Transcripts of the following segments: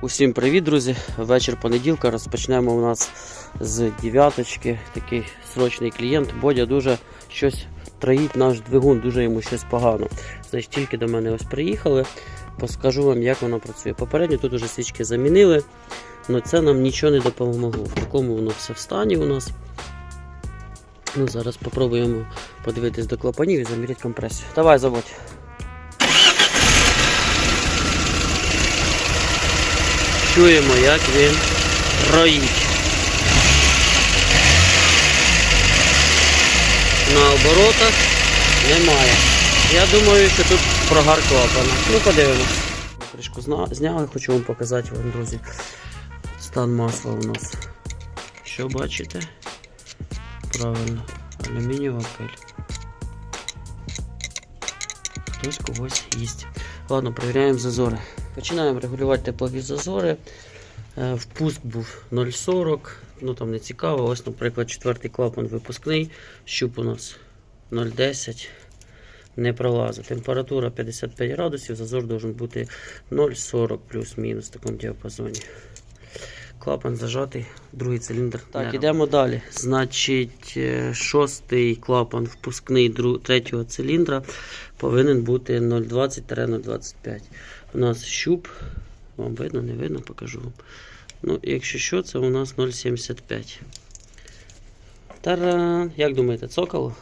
Усім привіт, друзі! Вечір понеділка. Розпочнемо у нас з дев'яточки. Такий срочний клієнт. Бодя дуже щось троїть наш двигун, дуже йому щось погано. Значить, тільки до мене ось приїхали. Поскажу вам, як вона працює. Попередньо тут уже свічки замінили, але це нам нічого не допомогло. В такому воно все в стані у нас. Ну, Зараз спробуємо подивитись до клапанів і заміряти компресію. Давай, заводь. Чуємо, як він роїть. На оборотах немає. Я думаю, що тут прогар клапана. Ну, подивимось. Зна- зняли, хочу вам показати вам, друзі. Стан масла у нас. Що бачите? Правильно, алюмінієва пиль. Хтось когось їсть. Ладно, перевіряємо зазори. Починаємо регулювати теплові зазори. Е, Впуск був 0,40, ну там не цікаво. Ось, наприклад, четвертий клапан випускний, щуп у нас 0,10. Не пролазить. Температура 55 градусів, зазор должен бути 0,40 плюс-мінус в такому діапазоні. Клапан зажатий, другий циліндр. Так, ідемо далі. Значить, е, шостий клапан впускний третього циліндра повинен бути 0,20-0,25. У нас щуп. Вам видно, не видно, покажу вам. Ну, якщо що, це у нас 0,75. Таран! Як думаєте, цокало?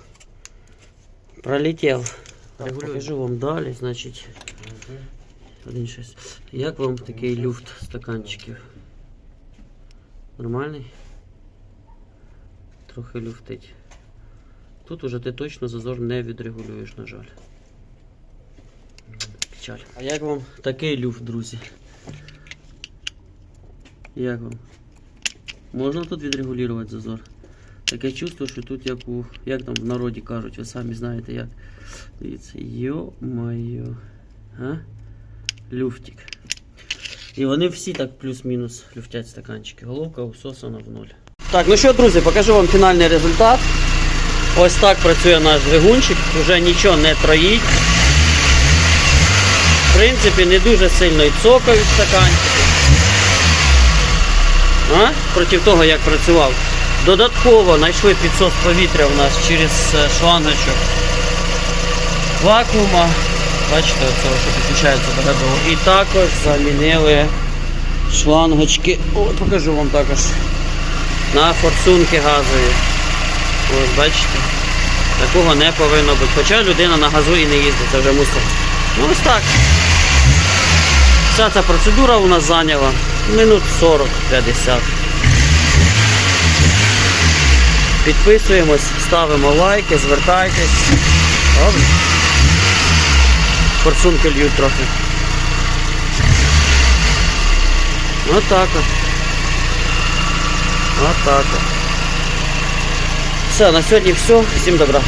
Пролетів. Покажу вам далі, значить. 1,6. Як вам такий люфт стаканчиків? Нормальний? Трохи люфтить. Тут уже ти точно зазор не відрегулюєш, на жаль. Печаль. А як вам такий люфт, друзі? Як вам? Можна тут відрегулювати зазор? Таке чувство, що тут як у. Як там в народі кажуть, ви самі знаєте як. Дивіться, йо-моє. А? Люфтик. І вони всі так плюс-мінус люфтять стаканчики. Головка усосана в ноль. Так, ну що, друзі, покажу вам фінальний результат. Ось так працює наш двигунчик, вже нічого не троїть. В принципі, не дуже сильно і цокають стаканчики. А? Проти того, як працював. Додатково знайшли підсос повітря у нас через е, шлангочок вакуума. Бачите, оцього, що підключається до ГБО. І також замінили шлангочки. О, покажу вам також. На форсунки газові. Ось бачите. Такого не повинно бути. Хоча людина на газу і не їздить, це вже мусор. Ну ось так. Вся ця процедура у нас зайняла минут 40-50. Підписуємось, ставимо лайки, звертайтесь. Добре. Форсунки льють трохи. Отак от. Отак от. Все, на сьогодні все. Всім добра.